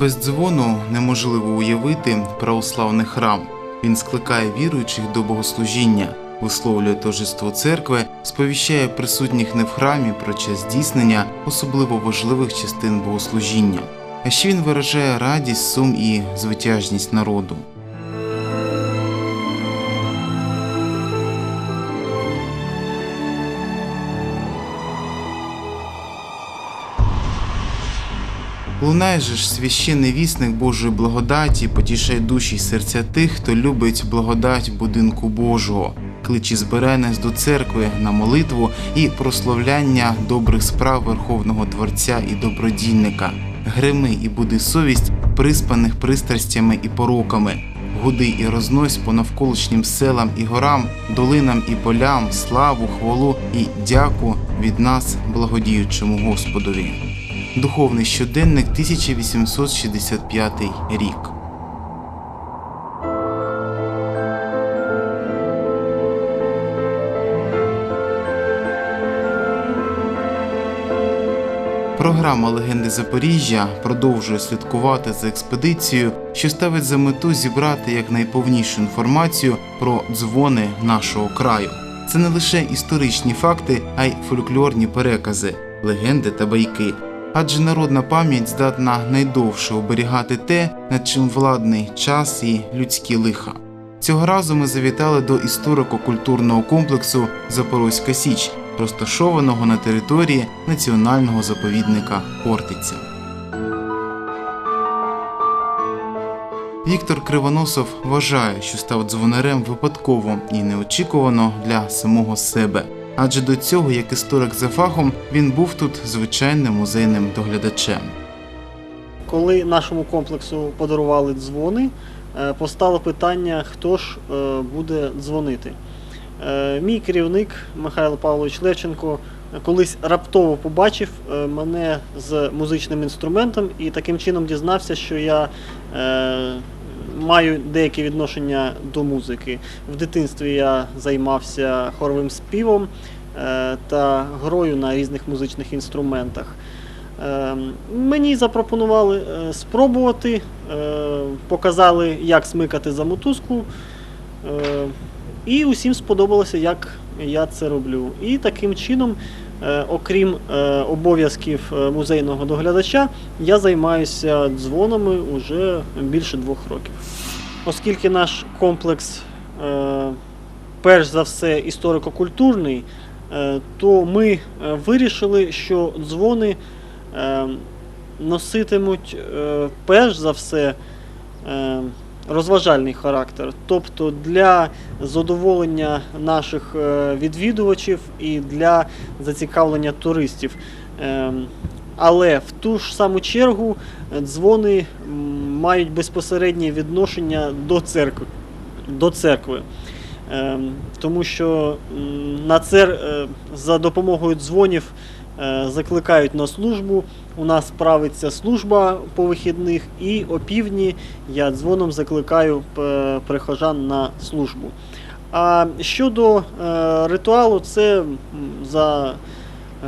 Без дзвону неможливо уявити православний храм. Він скликає віруючих до богослужіння, висловлює торжество церкви, сповіщає присутніх не в храмі про час здійснення особливо важливих частин богослужіння. А ще він виражає радість, сум і звитяжність народу. Лунає же ж священний вісник Божої благодаті, потішає душі й серця тих, хто любить благодать будинку Божого, кличе збере нас до церкви на молитву і прославляння добрих справ Верховного Творця і добродійника. Грими і буди совість приспаних пристрастями і пороками. Гуди і рознось по навколишнім селам і горам, долинам і полям, славу, хвалу і дяку від нас, благодіючому Господові. Духовний щоденник 1865 рік. Програма Легенди Запоріжжя продовжує слідкувати за експедицією, що ставить за мету зібрати якнайповнішу інформацію про дзвони нашого краю. Це не лише історичні факти, а й фольклорні перекази, легенди та байки. Адже народна пам'ять здатна найдовше оберігати те, над чим владний час і людські лиха. Цього разу ми завітали до історико-культурного комплексу Запорозька Січ, розташованого на території національного заповідника Хортиця. Віктор Кривоносов вважає, що став дзвонарем випадково і неочікувано для самого себе. Адже до цього, як історик за фахом, він був тут звичайним музейним доглядачем. Коли нашому комплексу подарували дзвони, е, постало питання, хто ж е, буде дзвонити. Е, Мій керівник Михайло Павлович Левченко колись раптово побачив мене з музичним інструментом і таким чином дізнався, що я маю деяке відношення до музики. В дитинстві я займався хоровим співом е, та грою на різних музичних інструментах. Е, Мені запропонували е, спробувати, е, показали, як смикати за мотузку. І усім сподобалося, як я це роблю. І таким чином, окрім е, обов'язків е, музейного доглядача, я займаюся дзвонами вже більше двох років. Оскільки наш комплекс, е, перш за все, історико-культурний, е, то ми е, вирішили, що дзвони е, носитимуть е, перш за все е, розважальний характер, тобто для задоволення наших е, відвідувачів і для зацікавлення туристів. Е, Але в ту ж саму чергу е, дзвони мають безпосереднє відношення до церкви. До церкви. Ем, Тому що на цер... е, за допомогою дзвонів закликають на службу. У нас правиться служба по вихідних, і опівдні я дзвоном закликаю е, прихожан на службу. А щодо е, ритуалу, це за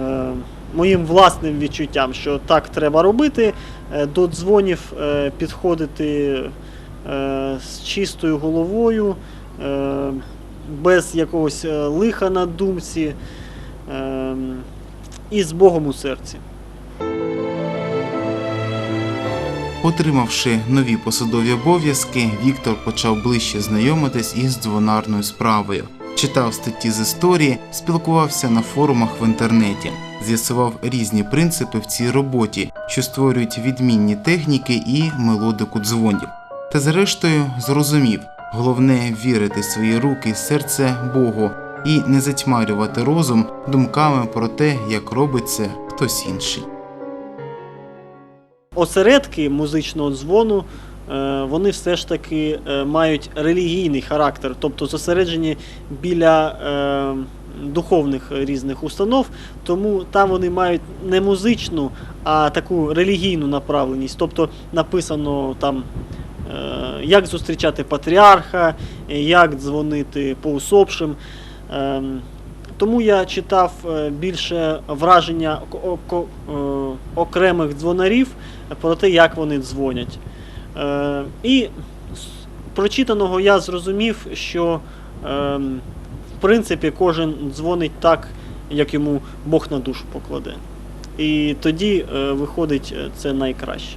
е, моїм власним відчуттям, що так треба робити. До дзвонів підходити з чистою головою, без якогось лиха на думці е, і з Богом у серці. Отримавши нові посадові обов'язки, Віктор почав ближче знайомитись із дзвонарною справою. Читав статті з історії, спілкувався на форумах в інтернеті, з'ясував різні принципи в цій роботі, що створюють відмінні техніки і мелодику дзвонів. Та зрештою зрозумів, головне вірити свої руки і серце Богу і не затьмарювати розум думками про те, як робить це хтось інший. Осередки музичного дзвону е, вони все ж таки е, мають релігійний характер, тобто зосереджені біля е, духовних різних установ, тому там вони мають не музичну, а таку релігійну направленість. Тобто написано там. Як зустрічати патріарха, як дзвонити по усопшим. Тому я читав е, більше враження е, окремих дзвонарів про те, як вони дзвонять. Е, І з прочитаного я зрозумів, що ем, в принципі кожен дзвонить так, як йому Бог на душу покладе. І тоді виходить це найкраще.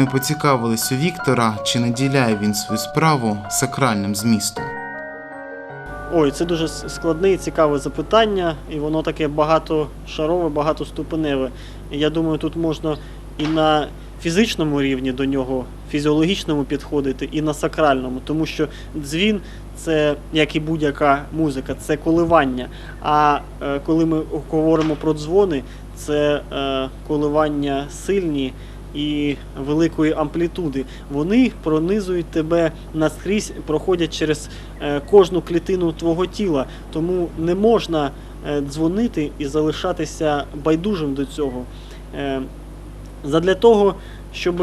Ми поцікавились у Віктора, чи наділяє він свою справу сакральним змістом. Ой, це дуже складне і цікаве запитання, і воно таке багатошарове, багатоступеневе. Я думаю, тут можна і на фізичному рівні до нього, фізіологічному підходити, і на сакральному, тому що дзвін це, як і будь-яка музика, це коливання. А е, коли ми говоримо про дзвони, це е, коливання сильні і великої амплітуди. Вони пронизують тебе наскрізь, проходять через е, кожну клітину твого тіла. Тому не можна е, дзвонити і залишатися байдужим до цього. Е, Задля того, щоб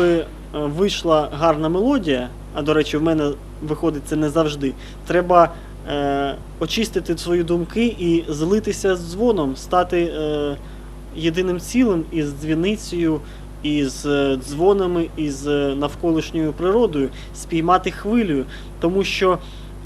вийшла гарна мелодія, а до речі, в мене виходить це не завжди. Треба очистити свої думки і злитися з дзвоном, стати єдиним цілим із дзвіницею, із е, дзвонами, із е, навколишньою природою, спіймати хвилю. Тому що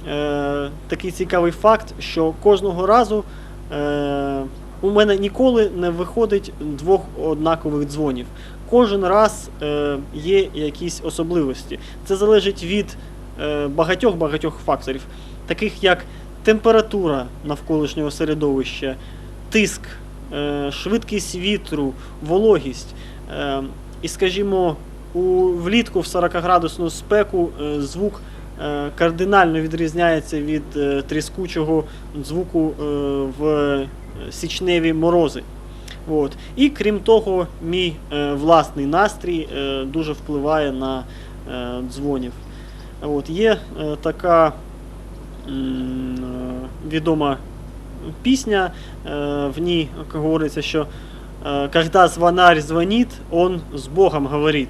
е, такий цікавий факт, що кожного разу е, у мене ніколи не виходить двох однакових дзвонів. Кожен раз е, є якісь особливості. Це залежить від е, багатьох-багатьох факторів, таких як температура навколишнього середовища, тиск, е, швидкість вітру, вологість. Е, і, скажімо, у влітку в 40-градусну спеку е, звук е, кардинально відрізняється від е, тріскучого звуку в січневі морози. От. І крім того, мій власний настрій дуже впливає на дзвонів. От. Є така відома пісня, в ній говориться, що когда звонарь дзвонить, он з Богом говорить.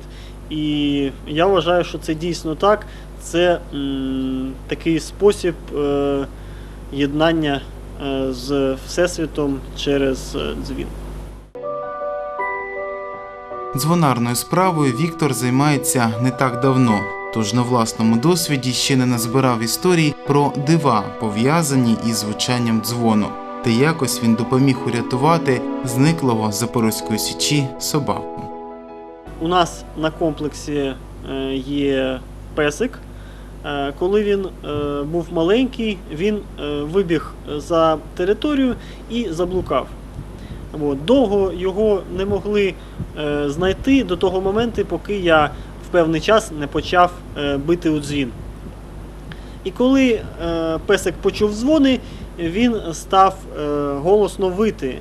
І я вважаю, що це дійсно так. Це м, такий спосіб е, єднання е, з Всесвітом через е, дзвін. Дзвонарною справою Віктор займається не так давно, тож на власному досвіді ще не назбирав історій про дива, пов'язані із звучанням дзвону. Та якось він допоміг урятувати зниклого з Запорозької січі собаку. У нас на комплексі е, є песик. Е, Коли він е, був маленький, він вибіг за територію і заблукав. Довго його не могли знайти до того моменту, поки я в певний час не почав бити у дзвін. І коли песик почув дзвони, він став е, голосно вити,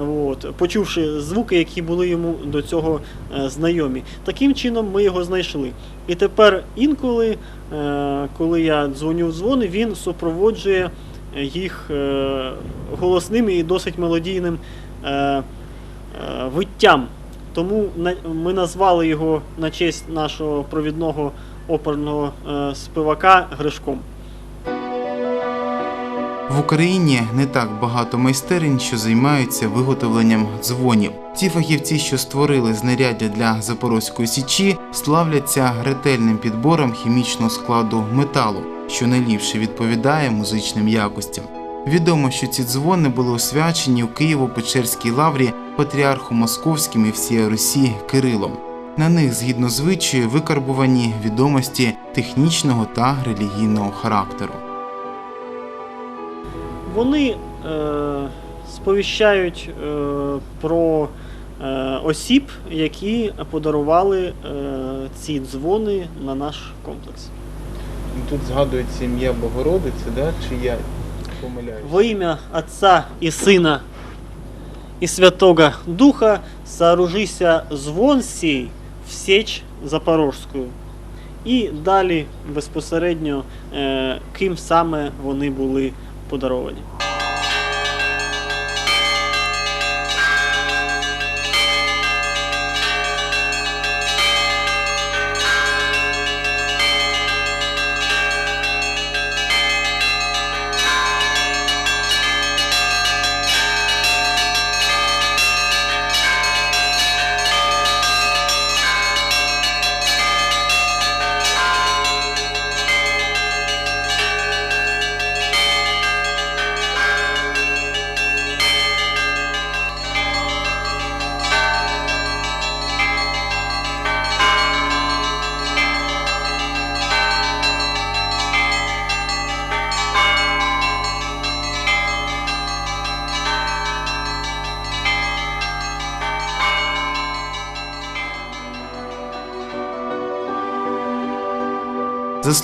от, почувши звуки, які були йому до цього е, знайомі. Таким чином ми його знайшли. І тепер інколи, е, коли я дзвоню в дзвони, він супроводжує їх голосним і досить мелодійним виттям. Тому ми назвали його на честь нашого провідного оперного співака Гришком. В Україні не так багато майстерень, що займаються виготовленням дзвонів. Ті фахівці, що створили знаряддя для Запорозької січі, славляться ретельним підбором хімічного складу металу, що найліпше відповідає музичним якостям. Відомо, що ці дзвони були освячені у Києво-Печерській лаврі патріархом Московським і всієї Русі Кирилом. На них, згідно звичаю, викарбувані відомості технічного та релігійного характеру. Вони е, сповіщають е, про е, осіб, які подарували е, ці дзвони на наш комплекс. Тут згадується ім'я Богородиці, да? чи я помиляюсь? Во ім'я Отця і Сина і Святого Духа сооружися звон сій в Січ Запорожську. І далі безпосередньо ким саме вони були подаровані.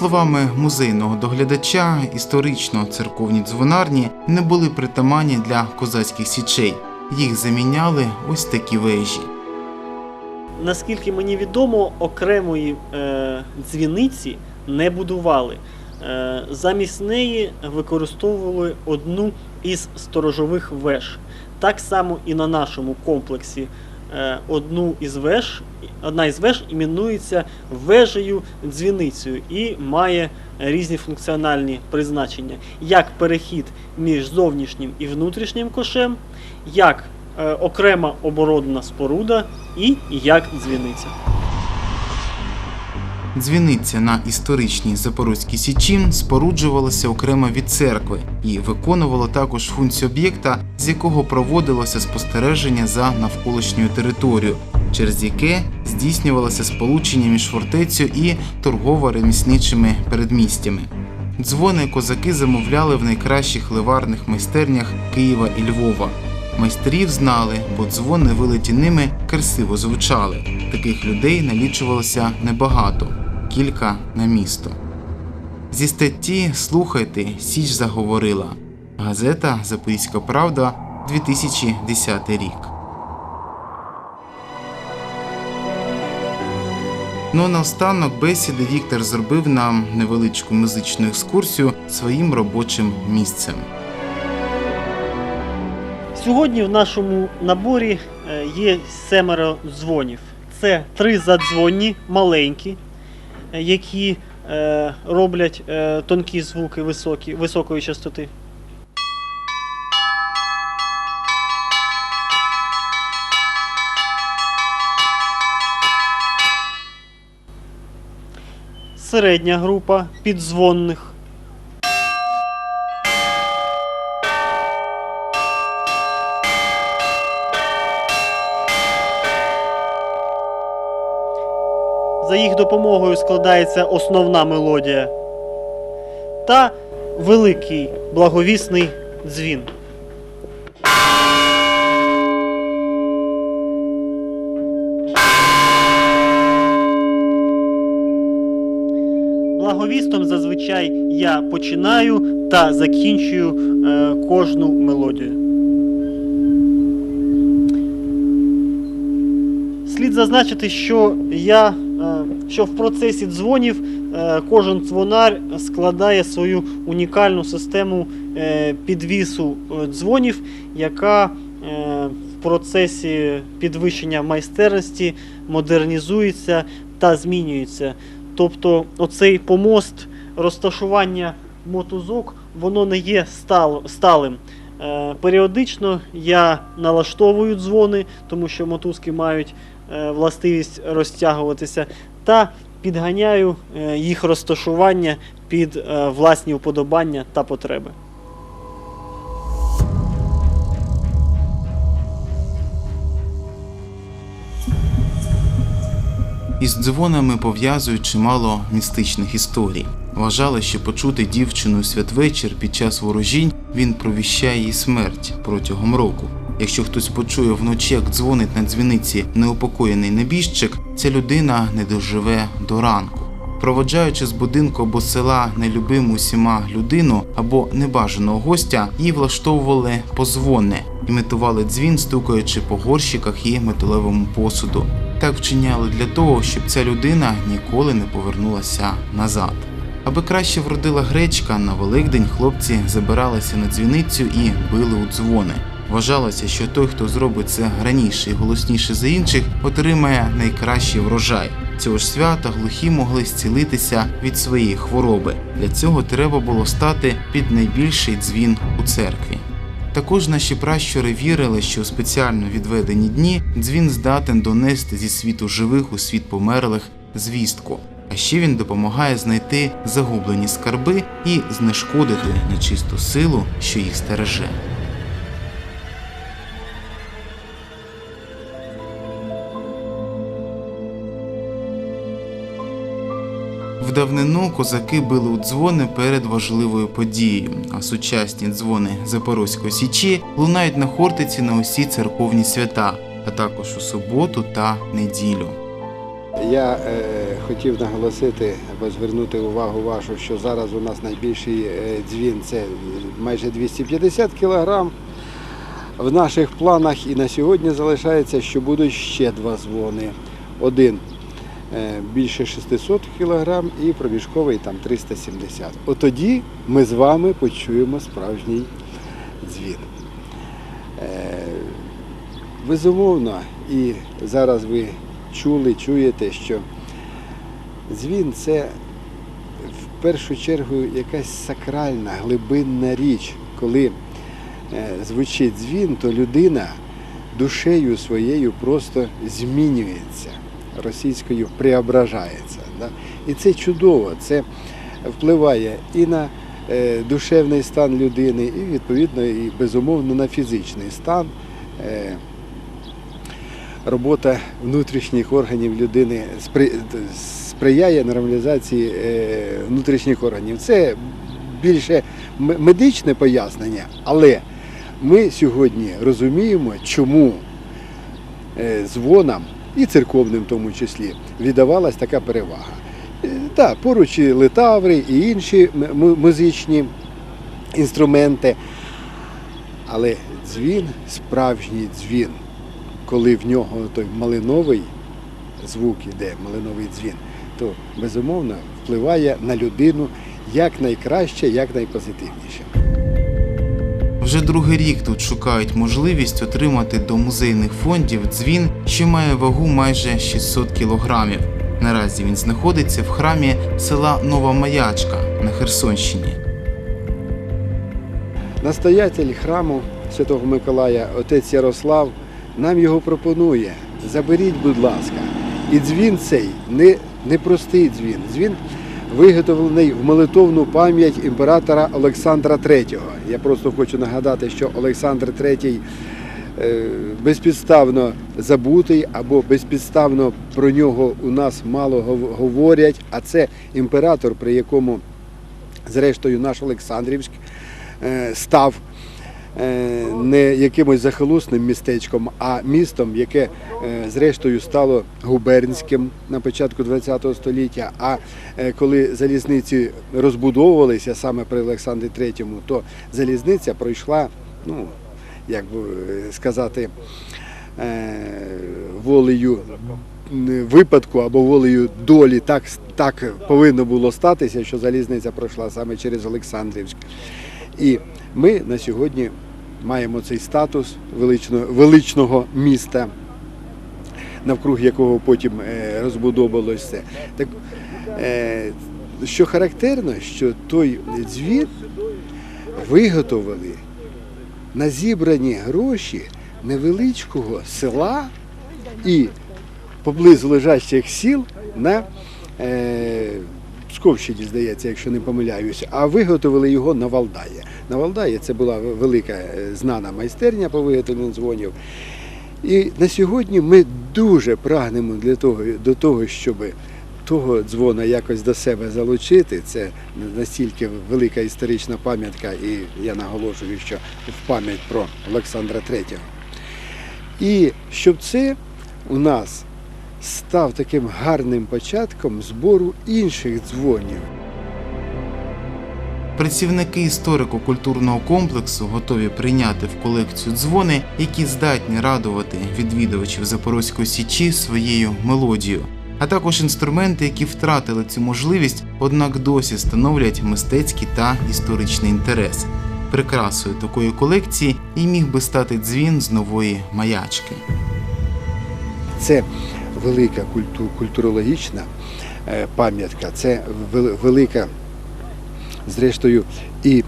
Словами музейного доглядача, історично церковні дзвонарні не були притаманні для козацьких січей. Їх заміняли ось такі вежі. Наскільки мені відомо, окремої е, дзвіниці не будували. Е, замість неї використовували одну із сторожових веж. Так само і на нашому комплексі одну із веж, одна із веж іменується вежею дзвіницею і має різні функціональні призначення, як перехід між зовнішнім і внутрішнім кошем, як е, окрема оборонна споруда і як дзвіниця. Дзвіниця на історичній Запорозькій січі споруджувалася окремо від церкви і виконувала також функцію об'єкта, з якого проводилося спостереження за навколишньою територією, через яке здійснювалося сполучення між фортецею і торгово-ремісничими передмістями. Дзвони козаки замовляли в найкращих ливарних майстернях Києва і Львова. Майстрів знали, бо дзвони вилеті ними красиво звучали. Таких людей налічувалося небагато, кілька на місто. Зі статті Слухайте, Січ заговорила. Газета Запорізька Правда, 2010 рік. Ну а наостанок бесіди Віктор зробив нам невеличку музичну екскурсію своїм робочим місцем. Сьогодні в нашому наборі е, є семеро дзвонів. Це три задзвонні, маленькі, які е, роблять е, тонкі звуки високі, високої частоти. Середня група піддзвонних. За їх допомогою складається основна мелодія та великий благовісний дзвін. Благовістом зазвичай я починаю та закінчую е, кожну мелодію. Слід зазначити, що я що в процесі дзвонів е, кожен дзвонар складає свою унікальну систему е, підвісу е, дзвонів, яка е, в процесі підвищення майстерності модернізується та змінюється. Тобто, оцей помост розташування мотузок воно не є сталим. Е, Періодично я налаштовую дзвони, тому що мотузки мають е, властивість розтягуватися, та підганяю е, їх розташування під е, власні вподобання та потреби. Із дзвонами пов'язують чимало містичних історій. Вважали, що почути дівчину святвечір під час ворожінь він провіщає їй смерть протягом року. Якщо хтось почує вночі, як дзвонить на дзвіниці неупокоєний небіжчик, ця людина не доживе до ранку. Проводжаючи з будинку або села нелюбиму усіма людину або небажаного гостя, їй влаштовували позвони, імітували дзвін, стукаючи по горщиках і металевому посуду. Так вчиняли для того, щоб ця людина ніколи не повернулася назад. Аби краще вродила гречка, на Великдень хлопці забиралися на дзвіницю і били у дзвони. Вважалося, що той, хто зробить це раніше і голосніше за інших, отримає найкращий врожай. Цього ж свята глухі могли зцілитися від своєї хвороби. Для цього треба було стати під найбільший дзвін у церкві. Також наші пращури вірили, що у спеціально відведені дні дзвін здатен донести зі світу живих у світ померлих звістку. А ще він допомагає знайти загублені скарби і знешкодити нечисту силу, що їх стереже. В давнину козаки били у дзвони перед важливою подією, а сучасні дзвони Запорозької січі лунають на Хортиці на усі церковні свята, а також у суботу та неділю. Я е, хотів наголосити або звернути увагу вашу, що зараз у нас найбільший е, дзвін це майже 250 кілограм. В наших планах і на сьогодні залишається, що будуть ще два дзвони. Один більше 600 кілограм і проміжковий там 370. От тоді ми з вами почуємо справжній дзвін. Е, Безумовно, і зараз ви чули, чуєте, що дзвін це в першу чергу якась сакральна, глибинна річ. Коли е, звучить дзвін, то людина душею своєю просто змінюється, російською преображається. Да? І це чудово, це впливає і на е, душевний стан людини, і відповідно, і безумовно на фізичний стан. Е, робота внутрішніх органів людини спри- сприяє нормалізації е, внутрішніх органів. Це більше медичне пояснення, але ми сьогодні розуміємо, чому дзвонам і церковним в тому числі віддавалась така перевага. Е, Так, поруч і литаври, і інші музичні інструменти. Але дзвін, справжній дзвін, коли в нього той малиновий звук іде, малиновий дзвін, то безумовно впливає на людину як найкраще, як найпозитивніше. Вже другий рік тут шукають можливість отримати до музейних фондів дзвін, що має вагу майже 600 кілограмів. Наразі він знаходиться в храмі села Нова Маячка на Херсонщині. Настоятель храму Святого Миколая, отець Ярослав, нам його пропонує. Заберіть, будь ласка. І дзвін цей не, не простий дзвін. Дзвін виготовлений в молитовну пам'ять імператора Олександра III. Я просто хочу нагадати, що Олександр III е, безпідставно забутий або безпідставно про нього у нас мало говорять. А це імператор, при якому, зрештою, наш Олександрівськ е, став не якимось захолусним містечком, а містом, яке е, зрештою стало губернським на початку ХХ століття. А е, коли залізниці розбудовувалися саме при Олександрі III, то залізниця пройшла, ну як би е, сказати, е, волею випадку або волею долі так, так повинно було статися, що залізниця пройшла саме через Олександрівськ. І ми на сьогодні маємо цей статус величного, величного міста, навкруг якого потім е, розбудовувалося. Так, е, що характерно, що той дзвін виготовили на зібрані гроші невеличкого села і поблизу лежачих сіл на е, Псковщині, здається, якщо не помиляюся, а виготовили його на Валдаї. На Валдаї це була велика е, знана майстерня по виготовленню дзвонів. І на сьогодні ми дуже прагнемо для того, до того, щоб того дзвона якось до себе залучити. Це настільки велика історична пам'ятка, і я наголошую, що в пам'ять про Олександра III. І щоб це у нас став таким гарним початком збору інших дзвонів. Працівники історико-культурного комплексу готові прийняти в колекцію дзвони, які здатні радувати відвідувачів Запорозької січі своєю мелодією, а також інструменти, які втратили цю можливість, однак досі становлять мистецький та історичний інтерес. Прикрасою такої колекції і міг би стати дзвін з нової маячки. Це велика культу- культурологічна е, пам'ятка, це велика, зрештою, і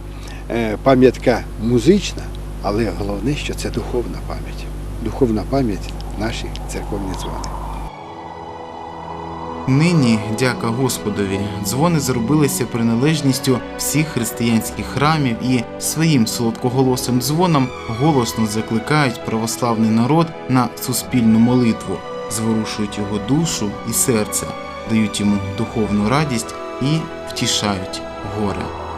е, пам'ятка музична, але головне, що це духовна пам'ять. Духовна пам'ять наші церковні дзвони. Нині, дяка Господові, дзвони зробилися приналежністю всіх християнських храмів і своїм солодкоголосим дзвоном голосно закликають православний народ на суспільну молитву, зворушують його душу і серце, дають йому духовну радість і втішають горе.